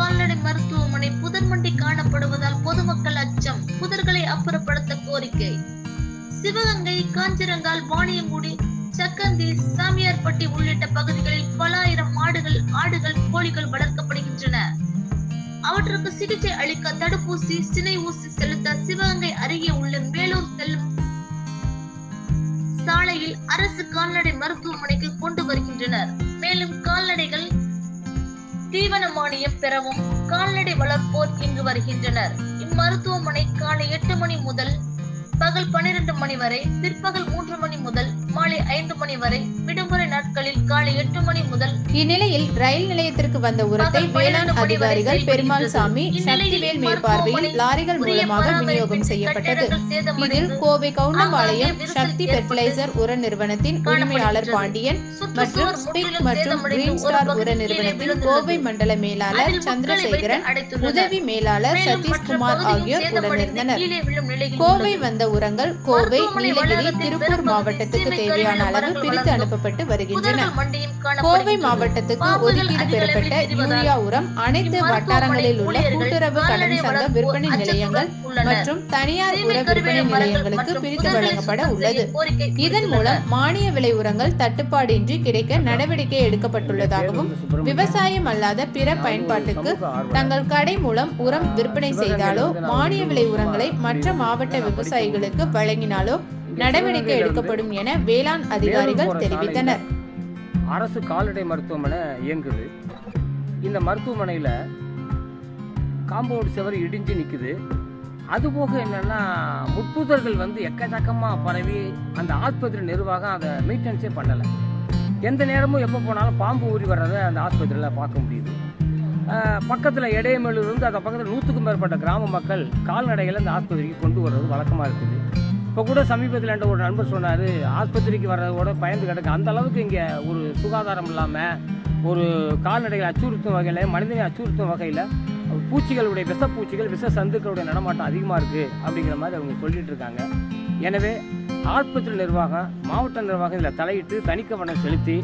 கால்நடை மருத்துவமனை புதர்மண்டி காணப்படுவதால் பொதுமக்கள் அச்சம். புதர்களை அப்புறப்படுத்த கோரிக்கை. சிவகங்கை காஞ்சிரங்கால் வாணியங்குடி சக்கந்தி சாமியார்பட்டி உள்ளிட்ட பகுதிகளில் பல ஆயிரம் மாடுகள் ஆடுகள் கோழிகள் வளர்க்கப்படுகின்றன. அவற்றுக்கு சிகிச்சை அளிக்க தடுப்பூசி சினை ஊசி செலுத்த சிவகங்கை அருகே உள்ள மேலூர் செல்லும் சாலையில் அரசு கால்நடை மருத்துவமனைக்கு கொண்டு வருகின்றனர். மேலும் கால்நடைகள் தீவன மானியம் பெறவும் கால்நடை வளர்ப்போர் இங்கு வருகின்றனர். இம்மருத்துவமனை காலை எட்டு மணி முதல் பகல் பனிரெண்டு மணி வரை பிற்பகல் மூன்று மணி முதல் மாலை ஐந்து மணி வரை விடுமுறை நாட்களில் காலை எட்டு மணி முதல் இந்நிலையில் ரயில் நிலையத்திற்கு வந்த உரத்தை வேளாண் அதிகாரிகள் பெருமாள் சாமி சக்திவேல் மேற்பார்வையில் லாரிகள் மூலமாக விநியோகம் செய்யப்பட்டது. இதில் கோவை கவுண்டம்பாளையம் சக்தி பெர்டிலைசர் உர நிறுவனத்தின் உரிமையாளர் பாண்டியன் மற்றும் ஸ்பிக் மற்றும் கிரீன் ஸ்டார் உர நிறுவனத்தின் கோவை மண்டல மேலாளர் சந்திரசேகரன் உதவி மேலாளர் சதீஷ்குமார் ஆகியோர் உடனிருந்தனர் கோவை வந்த உரங்கள் கோவை நீலகிரி திருப்பூர் மாவட்டத்துக்கு தேவையான அளவு பிரித்து அனுப்பப்பட்டு வருகின்றன. கோவை மாவட்டத்துக்கு ஒதுக்கீடு பெறப்பட்ட யூரியா உரம் அனைத்து வட்டாரங்களில் உள்ள கூட்டுறவு கடன் சங்க விற்பனை நிலையங்கள் மற்றும் தனியார் உர விற்பனை நிலையங்களுக்கு பிரித்து வழங்கப்பட உள்ளது. இதன் மூலம் மானிய விலை உரங்கள் தட்டுப்பாடின்றி கிடைக்க நடவடிக்கை எடுக்கப்பட்டுள்ளதாகவும் விவசாயம் அல்லாத பிற பயன்பாட்டுக்கு தங்கள் கடை மூலம் உரம் விற்பனை செய்தாலோ மானிய விலை உரங்களை மற்ற மாவட்ட விவசாயிகளுக்கு வழங்கினாலோ நடவடிக்கை எடுக்கப்படும் என வேளாண் அதிகாரிகள் தெரிவித்தனர். அரசு கால்நடை மருத்துவமனை இயங்குது. இந்த மருத்துவமனையில் காம்பவுண்ட் சுவர் இடிஞ்சு நிற்குது அதுபோக என்னென்னா முட்புதர்கள் வந்து எக்கச்சக்கமாக பரவி அந்த ஆஸ்பத்திரி நிர்வாகம் அதை மெயின்டெனன்ஸே பண்ணலை. எந்த நேரமும் எப்போ போனாலும் பாம்பு ஊறி வர்றதை அந்த ஆஸ்பத்திரியில் பார்க்க முடியுது. பக்கத்தில் இடையமேலூர் இருந்து அந்த பக்கத்தில் நூற்றுக்கும் மேற்பட்ட கிராம மக்கள் கால்நடைகளை அந்த ஆஸ்பத்திரிக்கு கொண்டு வர்றது வழக்கமாக இருக்குது. இப்போ கூட சமீபத்தில் என்கிட்ட ஒரு நண்பர் சொன்னார் ஆஸ்பத்திரிக்கு வர்றதோட பயந்து கிடக்கு. அந்த அளவுக்கு இங்கே ஒரு சுகாதாரம் இல்லாமல் ஒரு கால்நடைகளை அச்சுறுத்தும் வகையில் மனிதனை அச்சுறுத்தும் வகையில் பூச்சிகளுடைய விஷப்பூச்சிகள் விஷ சந்துக்களுடைய நடமாட்டம் அதிகமாக இருக்குது அப்படிங்கிற மாதிரி அவங்க சொல்லிட்டு இருக்காங்க. எனவே ஆஸ்பத்திரி நிர்வாகம் மாவட்ட நிர்வாகம் இதில் தலையிட்டு தனிக்கவனம் செலுத்தி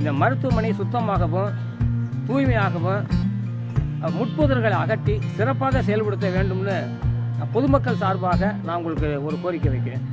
இந்த மருத்துவமனை சுத்தமாகவும் தூய்மையாகவும் முட்புதர்களை அகற்றி சிறப்பாக செயல்படுத்த வேண்டும்னு பொதுமக்கள் சார்பாக நான் உங்களுக்கு ஒரு கோரிக்கை வைக்கிறேன்.